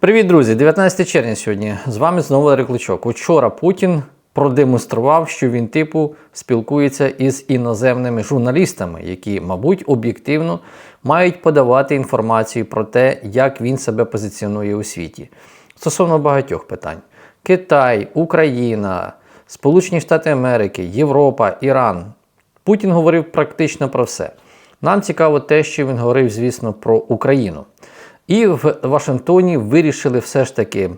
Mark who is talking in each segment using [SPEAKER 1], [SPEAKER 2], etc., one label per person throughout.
[SPEAKER 1] Привіт, друзі! 19 червня сьогодні. З вами знову Кличок. Учора Путін продемонстрував, що він типу спілкується із іноземними журналістами, які, мабуть, об'єктивно мають подавати інформацію про те, як він себе позиціонує у світі. Стосовно багатьох питань: Китай, Україна, Сполучені Штати Америки, Європа, Іран. Путін говорив практично про все. Нам цікаво те, що він говорив, звісно, про Україну. І в Вашингтоні вирішили все ж таки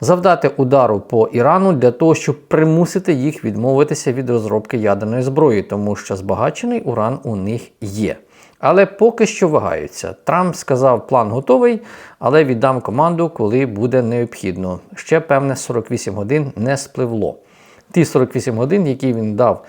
[SPEAKER 1] завдати удару по Ірану для того, щоб примусити їх відмовитися від розробки ядерної зброї, тому що збагачений уран у них є. Але поки що вагаються. Трамп сказав, план готовий, але віддам команду, коли буде необхідно. Ще певне 48 годин не спливло. Ті 48 годин, які він дав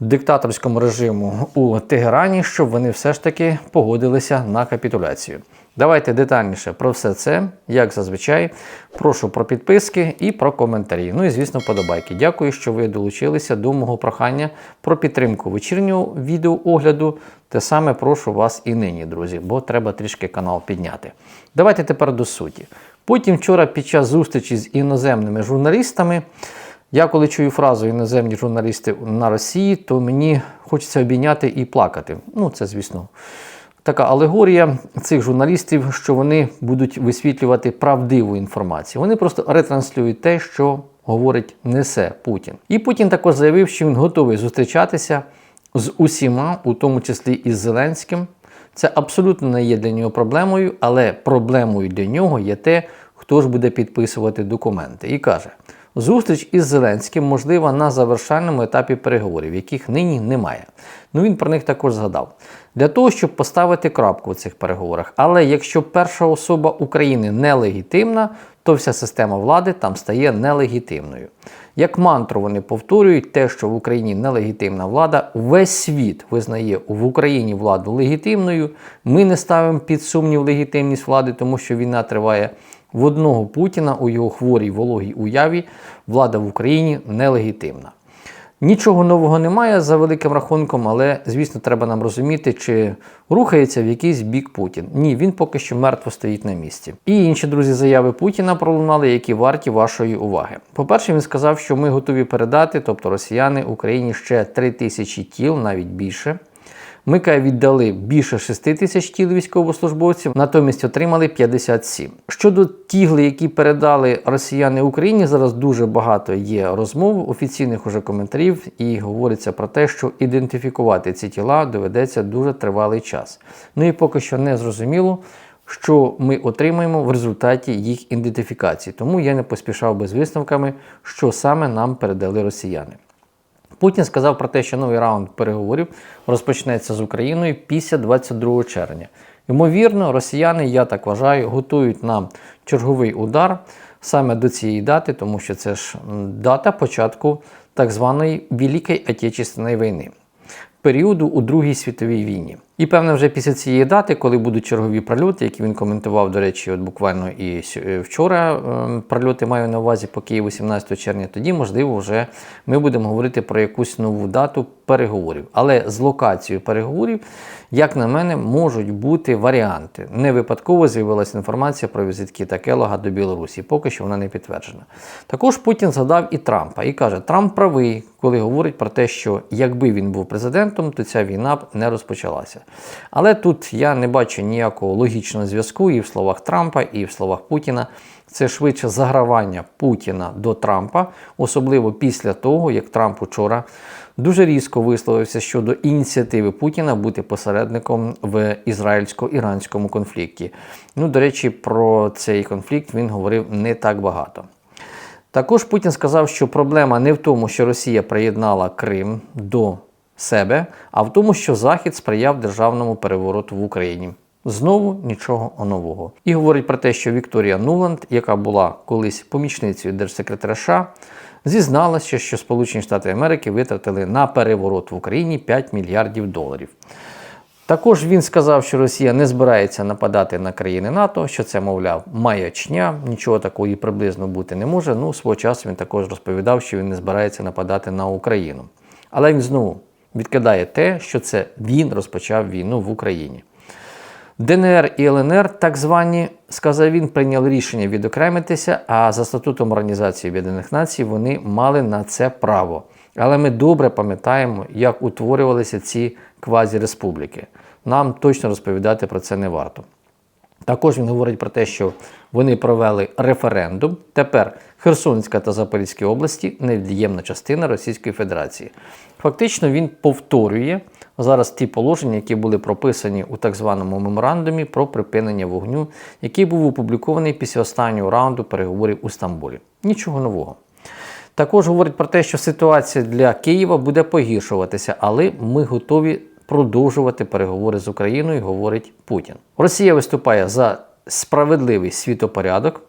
[SPEAKER 1] диктаторському режиму у Тегерані, щоб вони все ж таки погодилися на капітуляцію. Давайте детальніше про все це, як зазвичай. Прошу про підписки і про коментарі. Ну і звісно, подобайки. Дякую, що ви долучилися до мого прохання про підтримку вечірнього відеоогляду. Те саме прошу вас і нині, друзі, бо треба трішки канал підняти. Давайте тепер до суті. Потім вчора під час зустрічі з іноземними журналістами. Я коли чую фразу іноземні журналісти на Росії, то мені хочеться обійняти і плакати. Ну, це, звісно, така алегорія цих журналістів, що вони будуть висвітлювати правдиву інформацію. Вони просто ретранслюють те, що говорить несе Путін. І Путін також заявив, що він готовий зустрічатися з усіма, у тому числі і з Зеленським. Це абсолютно не є для нього проблемою, але проблемою для нього є те, хто ж буде підписувати документи. І каже. Зустріч із Зеленським можлива на завершальному етапі переговорів, яких нині немає. Ну він про них також згадав. Для того, щоб поставити крапку у цих переговорах. Але якщо перша особа України нелегітимна, то вся система влади там стає нелегітимною. Як мантру вони повторюють те, що в Україні нелегітимна влада, весь світ визнає в Україні владу легітимною. Ми не ставимо під сумнів легітимність влади, тому що війна триває. В одного Путіна у його хворій вологій уяві влада в Україні нелегітимна. Нічого нового немає за великим рахунком, але, звісно, треба нам розуміти, чи рухається в якийсь бік Путін. Ні, він поки що мертво стоїть на місці. І інші друзі заяви Путіна пролунали, які варті вашої уваги. По-перше, він сказав, що ми готові передати, тобто росіяни Україні ще 3 тисячі тіл, навіть більше. Ми каже, віддали більше 6 тисяч тіл військовослужбовців, натомість отримали 57. Щодо тігли, які передали росіяни Україні, зараз дуже багато є розмов, офіційних уже коментарів, і говориться про те, що ідентифікувати ці тіла доведеться дуже тривалий час. Ну і поки що не зрозуміло. Що ми отримаємо в результаті їх ідентифікації, тому я не поспішав би з висновками, що саме нам передали росіяни. Путін сказав про те, що новий раунд переговорів розпочнеться з Україною після 22 червня. Ймовірно, росіяни, я так вважаю, готують нам черговий удар саме до цієї дати, тому що це ж дата початку так званої Великої Отечественної війни, періоду у Другій світовій війні. І певно, вже після цієї дати, коли будуть чергові прольоти, які він коментував, до речі, от буквально і вчора прольоти маю на увазі по Києву 17 червня, тоді, можливо, вже ми будемо говорити про якусь нову дату переговорів. Але з локацією переговорів, як на мене, можуть бути варіанти. Не випадково з'явилася інформація про візит Кіта Келога до Білорусі, поки що вона не підтверджена. Також Путін згадав і Трампа і каже, Трамп правий, коли говорить про те, що якби він був президентом, то ця війна б не розпочалася. Але тут я не бачу ніякого логічного зв'язку і в словах Трампа, і в словах Путіна. Це швидше загравання Путіна до Трампа, особливо після того, як Трамп учора дуже різко висловився щодо ініціативи Путіна бути посередником в ізраїльсько-іранському конфлікті. Ну, до речі, про цей конфлікт він говорив не так багато. Також Путін сказав, що проблема не в тому, що Росія приєднала Крим до себе, а в тому, що Захід сприяв державному перевороту в Україні. Знову нічого нового. І говорить про те, що Вікторія Нуланд, яка була колись помічницею держсекретаря США, зізналася, що Сполучені Штати Америки витратили на переворот в Україні 5 мільярдів доларів. Також він сказав, що Росія не збирається нападати на країни НАТО, що це, мовляв, маячня, нічого такого і приблизно бути не може. Ну, свого часу він також розповідав, що він не збирається нападати на Україну. Але він знову відкидає те, що це він розпочав війну в Україні. ДНР і ЛНР, так звані, сказав він, прийняли рішення відокремитися, а за статутом Організації Об'єднаних Націй вони мали на це право. Але ми добре пам'ятаємо, як утворювалися ці квазіреспубліки. Нам точно розповідати про це не варто. Також він говорить про те, що вони провели референдум. Тепер Херсонська та Запорізька області невід'ємна частина Російської Федерації. Фактично він повторює зараз ті положення, які були прописані у так званому меморандумі про припинення вогню, який був опублікований після останнього раунду переговорів у Стамбулі. Нічого нового. Також говорить про те, що ситуація для Києва буде погіршуватися, але ми готові продовжувати переговори з Україною, говорить Путін. Росія виступає за справедливий світопорядок,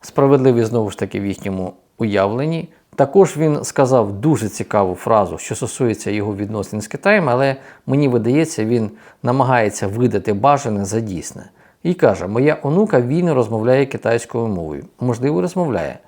[SPEAKER 1] справедливий знову ж таки в їхньому уявленні. Також він сказав дуже цікаву фразу, що стосується його відносин з Китаєм, але мені видається, він намагається видати бажане за дійсне. І каже: Моя онука вільно розмовляє китайською мовою. Можливо, розмовляє.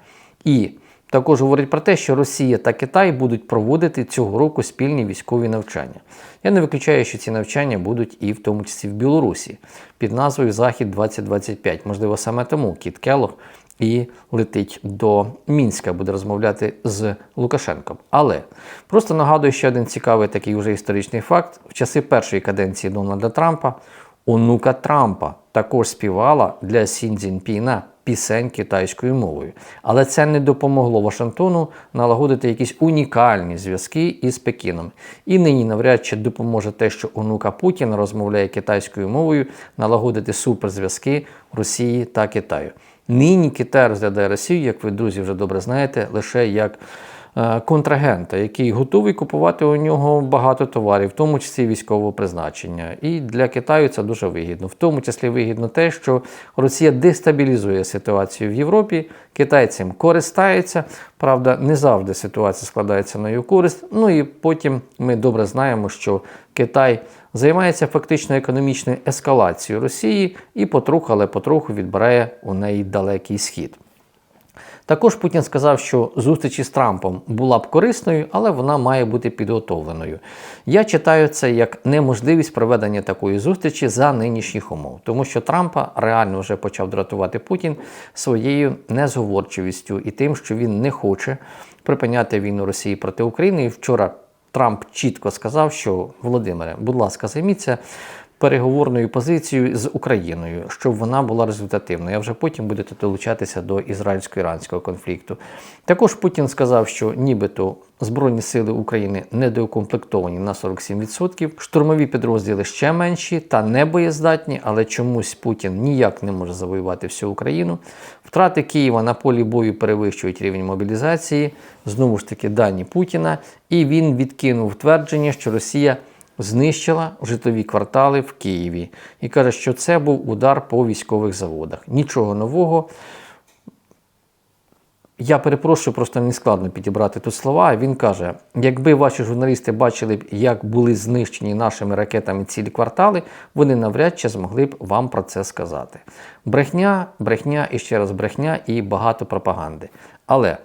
[SPEAKER 1] І також говорить про те, що Росія та Китай будуть проводити цього року спільні військові навчання. Я не виключаю, що ці навчання будуть і в тому числі в Білорусі під назвою Захід 2025. Можливо, саме тому Кіт Келлог і летить до Мінська, буде розмовляти з Лукашенком. Але просто нагадую ще один цікавий такий уже історичний факт: в часи першої каденції Дональда Трампа онука Трампа також співала для Сін Цзіньпіна пісень китайською мовою. Але це не допомогло Вашингтону налагодити якісь унікальні зв'язки із Пекіном. І нині навряд чи допоможе те, що онука Путіна розмовляє китайською мовою, налагодити суперзв'язки Росії та Китаю. Нині Китай розглядає Росію, як ви друзі вже добре знаєте, лише як контрагента, який готовий купувати у нього багато товарів, в тому числі військового призначення. І для Китаю це дуже вигідно. В тому числі вигідно те, що Росія дестабілізує ситуацію в Європі, Китай цим користається. Правда, не завжди ситуація складається на його користь. Ну і потім ми добре знаємо, що Китай займається фактично економічною ескалацією Росії і потроху, але потроху відбирає у неї далекий схід. Також Путін сказав, що зустріч із Трампом була б корисною, але вона має бути підготовленою. Я читаю це як неможливість проведення такої зустрічі за нинішніх умов, тому що Трампа реально вже почав дратувати Путін своєю незговорчивістю і тим, що він не хоче припиняти війну Росії проти України. І вчора Трамп чітко сказав, що Володимире, будь ласка, займіться переговорною позицією з Україною, щоб вона була результативною. А вже потім будете долучатися до ізраїльсько-іранського конфлікту. Також Путін сказав, що нібито Збройні сили України недоукомплектовані на 47%, штурмові підрозділи ще менші та не боєздатні, але чомусь Путін ніяк не може завоювати всю Україну. Втрати Києва на полі бою перевищують рівень мобілізації, знову ж таки дані Путіна, і він відкинув твердження, що Росія знищила житлові квартали в Києві і каже, що це був удар по військових заводах. Нічого нового. Я перепрошую, просто не складно підібрати тут слова. Він каже: якби ваші журналісти бачили б, як були знищені нашими ракетами цілі квартали, вони навряд чи змогли б вам про це сказати. Брехня, брехня і ще раз брехня і багато пропаганди. Але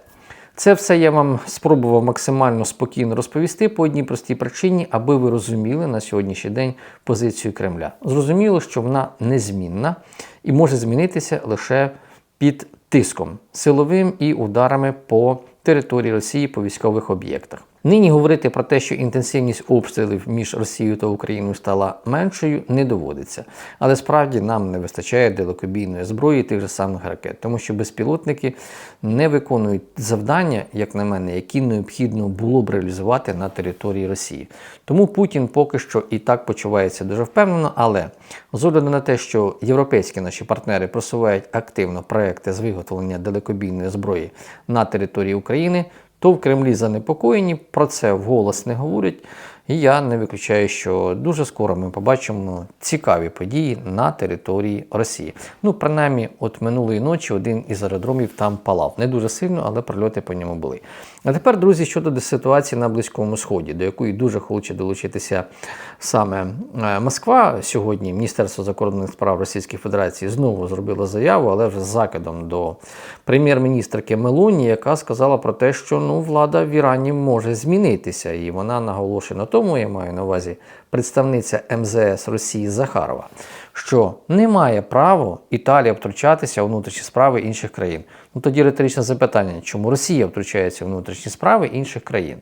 [SPEAKER 1] це все я вам спробував максимально спокійно розповісти по одній простій причині, аби ви розуміли на сьогоднішній день позицію Кремля. Зрозуміло, що вона незмінна і може змінитися лише під тиском силовим і ударами по території Росії по військових об'єктах. Нині говорити про те, що інтенсивність обстрілів між Росією та Україною стала меншою, не доводиться. Але справді нам не вистачає далекобійної зброї тих же самих ракет, тому що безпілотники не виконують завдання, як на мене, які необхідно було б реалізувати на території Росії. Тому Путін поки що і так почувається дуже впевнено, але з огляду на те, що європейські наші партнери просувають активно проекти з виготовлення далекобійної зброї на території України то в Кремлі занепокоєні, про це вголос не говорять. І я не виключаю, що дуже скоро ми побачимо цікаві події на території Росії. Ну, принаймні, от минулої ночі один із аеродромів там палав. Не дуже сильно, але прильоти по ньому були. А тепер, друзі, щодо ситуації на Близькому Сході, до якої дуже хоче долучитися саме е, Москва сьогодні. Міністерство закордонних справ Російської Федерації знову зробило заяву, але вже з закидом до прем'єр-міністрки Мелоні, яка сказала про те, що ну влада в Ірані може змінитися, і вона наголошує на тому, я маю на увазі представниця МЗС Росії Захарова, що не має права Італія втручатися у внутрішні справи інших країн. Ну тоді риторичне запитання, чому Росія втручається у внутрішні справи інших країн?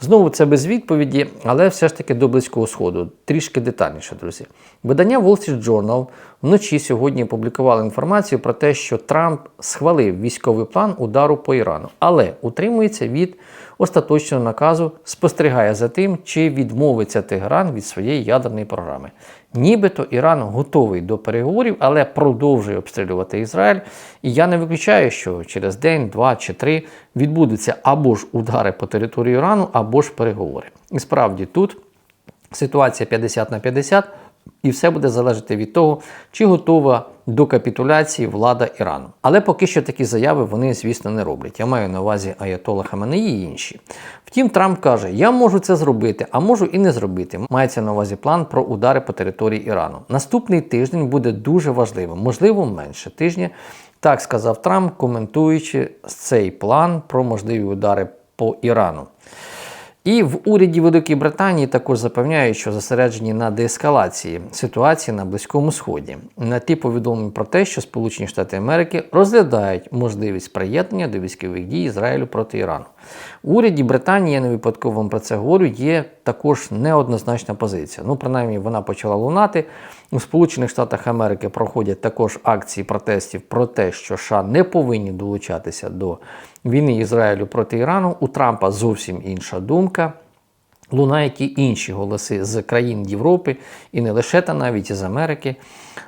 [SPEAKER 1] Знову це без відповіді, але все ж таки до Близького Сходу. Трішки детальніше, друзі. Видання Wall Street Journal вночі сьогодні опублікувало інформацію про те, що Трамп схвалив військовий план удару по Ірану, але утримується від остаточного наказу, спостерігає за тим, чи відмовиться Тегеран від своєї ядерної програми. Нібито Іран готовий до переговорів, але продовжує обстрілювати Ізраїль. І я не виключаю, що через день, два чи три відбудуться або ж удари по території Ірану, або ж переговори. І справді тут ситуація 50 на 50. І все буде залежати від того, чи готова до капітуляції влада Ірану. Але поки що такі заяви вони, звісно, не роблять. Я маю на увазі Аятола Хаменеї і інші. Втім, Трамп каже: я можу це зробити, а можу і не зробити. Мається на увазі план про удари по території Ірану. Наступний тиждень буде дуже важливим, можливо, менше тижня. Так сказав Трамп, коментуючи цей план про можливі удари по Ірану. І в уряді Великої Британії також запевняють, що зосереджені на деескалації ситуації на Близькому Сході. На ті повідомлення про те, що Сполучені Штати Америки розглядають можливість приєднання до військових дій Ізраїлю проти Ірану. Уряді Британії, я не випадково вам про це говорю, є також неоднозначна позиція. Ну, принаймні, вона почала лунати. У Сполучених Штатах Америки проходять також акції протестів про те, що США не повинні долучатися до війни Ізраїлю проти Ірану. У Трампа зовсім інша думка. Лунають і інші голоси з країн Європи, і не лише та навіть із Америки.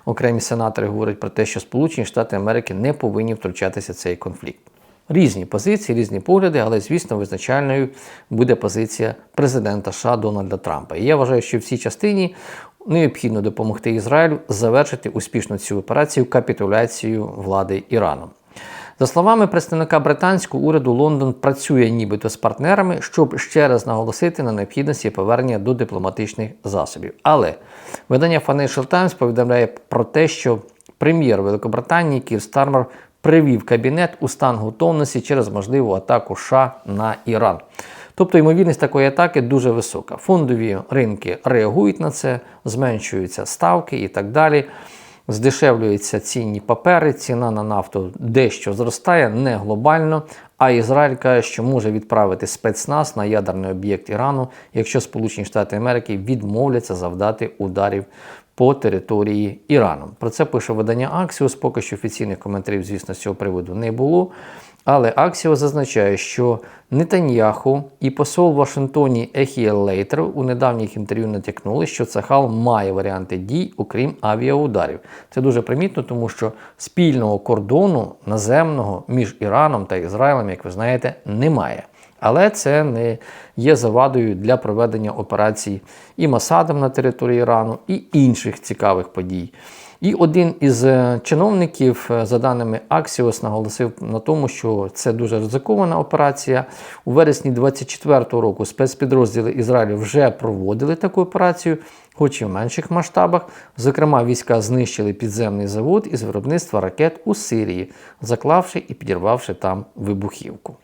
[SPEAKER 1] Окремі сенатори говорять про те, що Сполучені Штати Америки не повинні втручатися в цей конфлікт. Різні позиції, різні погляди, але, звісно, визначальною буде позиція президента США Дональда Трампа. І я вважаю, що в цій частині необхідно допомогти Ізраїлю завершити успішно цю операцію капітуляцію влади Ірану. За словами представника британського уряду, Лондон працює нібито з партнерами, щоб ще раз наголосити на необхідності повернення до дипломатичних засобів. Але видання Financial Times повідомляє про те, що прем'єр Великобританії Кір Стармер привів кабінет у стан готовності через можливу атаку США на Іран. Тобто ймовірність такої атаки дуже висока. Фондові ринки реагують на це, зменшуються ставки і так далі. Здешевлюються цінні папери, ціна на нафту дещо зростає, не глобально. А Ізраїль каже, що може відправити спецназ на ядерний об'єкт Ірану, якщо Сполучені Штати Америки відмовляться завдати ударів по території Ірану. Про це пише видання Аксіос. Поки що офіційних коментарів, звісно, з цього приводу не було. Але Аксіо зазначає, що Нетаньяху і посол Вашингтоні Ехіел Лейтер у недавніх інтерв'ю натякнули, що Цахал має варіанти дій, окрім авіаударів. Це дуже примітно, тому що спільного кордону наземного між Іраном та Ізраїлем, як ви знаєте, немає. Але це не є завадою для проведення операцій і Масадом на території Ірану, і інших цікавих подій. І один із е, чиновників, е, за даними Axios, наголосив на тому, що це дуже ризикована операція. У вересні 24-го року спецпідрозділи Ізраїлю вже проводили таку операцію, хоч і в менших масштабах. Зокрема, війська знищили підземний завод із виробництва ракет у Сирії, заклавши і підірвавши там вибухівку.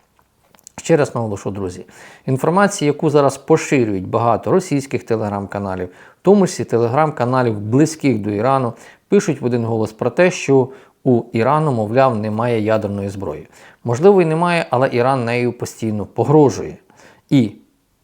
[SPEAKER 1] Ще раз наголошу, друзі, інформація, яку зараз поширюють багато російських телеграм-каналів, в тому числі телеграм-каналів близьких до Ірану, пишуть в один голос про те, що у Ірану, мовляв, немає ядерної зброї. Можливо, і немає, але Іран нею постійно погрожує. І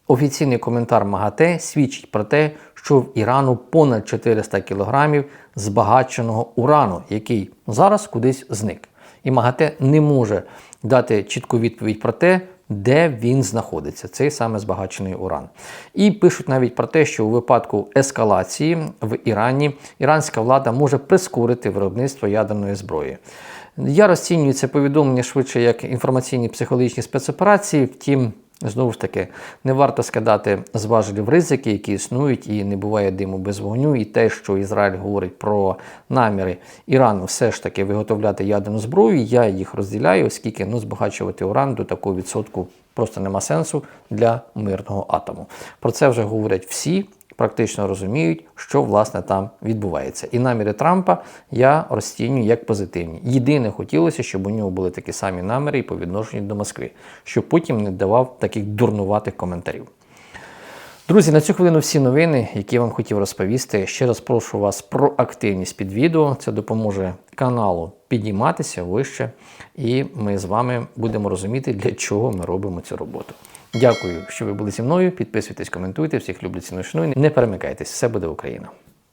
[SPEAKER 1] офіційний коментар МАГАТЕ свідчить про те, що в Ірану понад 400 кілограмів збагаченого урану, який зараз кудись зник. І МАГАТЕ не може дати чітку відповідь про те, де він знаходиться, цей саме збагачений уран. І пишуть навіть про те, що у випадку ескалації в Ірані іранська влада може прискорити виробництво ядерної зброї. Я розцінюю це повідомлення швидше як інформаційні психологічні спецоперації, втім. Знову ж таки, не варто скидати з ризики, які існують, і не буває диму без вогню. І те, що Ізраїль говорить про наміри Ірану все ж таки виготовляти ядерну зброю, я їх розділяю, оскільки ну, збагачувати уран до такого відсотку просто нема сенсу для мирного атому. Про це вже говорять всі практично розуміють, що власне там відбувається. І наміри Трампа я розцінюю як позитивні. Єдине хотілося, щоб у нього були такі самі наміри і по відношенню до Москви, щоб Путін не давав таких дурнуватих коментарів. Друзі, на цю хвилину всі новини, які я вам хотів розповісти. Ще раз прошу вас про активність під відео. Це допоможе каналу підніматися вище, і ми з вами будемо розуміти, для чого ми робимо цю роботу. Дякую, що ви були зі мною. Підписуйтесь, коментуйте. Всіх люблять ціну шаную. Не перемикайтесь, все буде Україна.